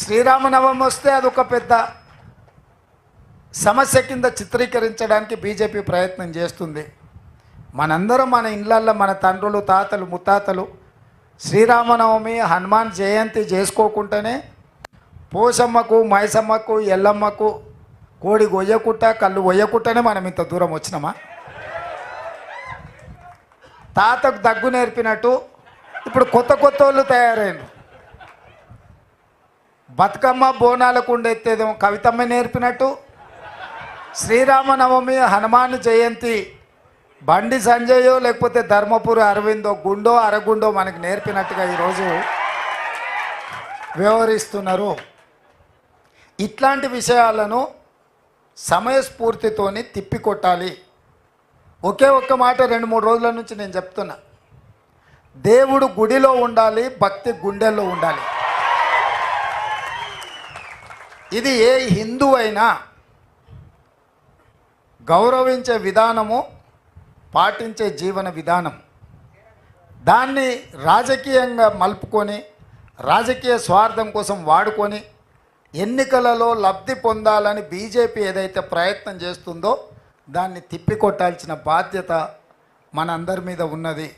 శ్రీరామనవమి వస్తే అదొక పెద్ద సమస్య కింద చిత్రీకరించడానికి బీజేపీ ప్రయత్నం చేస్తుంది. మనందరం మన ఇళ్ళల్లో మన తండ్రులు తాతలు ముత్తాతలు శ్రీరామనవమి హనుమాన్ జయంతి చేసుకోకుండానే పోసమ్మకు మైసమ్మకు ఎల్లమ్మకు కోడి గొయ్యకుట్ట కళ్ళు గొయ్యకుట్టనే మనం ఇంత దూరం వచ్చినామా? తాతకు దగ్గు నేర్పినట్టు ఇప్పుడు కొత్త కొత్త వాళ్ళు తయారైనారు. బతుకమ్మ బోనాలకు ఉండెత్తేదేమో కవితమ్మ నేర్పినట్టు. శ్రీరామనవమి హనుమాన్ జయంతి బండి సంజయో లేకపోతే ధర్మపురి అరవిందో గుండో అరగుండో మనకు నేర్పినట్టుగా ఈరోజు వ్యవహరిస్తున్నారు. ఇట్లాంటి విషయాలను సమయస్ఫూర్తితోని తిప్పికొట్టాలి. ఒకే ఒక్క మాట రెండు మూడు రోజుల నుంచి నేను చెప్తున్నా. దేవుడు గుడిలో ఉండాలి భక్తి గుండెల్లో ఉండాలి. ఇది ఏ హిందూ అయినా గౌరవించే విధానము పాటించే జీవన విధానం. దాన్ని రాజకీయంగా మలుపుకొని రాజకీయ స్వార్థం కోసం వాడుకొని ఎన్నికలలో లబ్ధి పొందాలని బీజేపీ ఏదైతే ప్రయత్నం చేస్తుందో దాన్ని తిప్పికొట్టాల్సిన బాధ్యత మనందరి మీద ఉన్నది.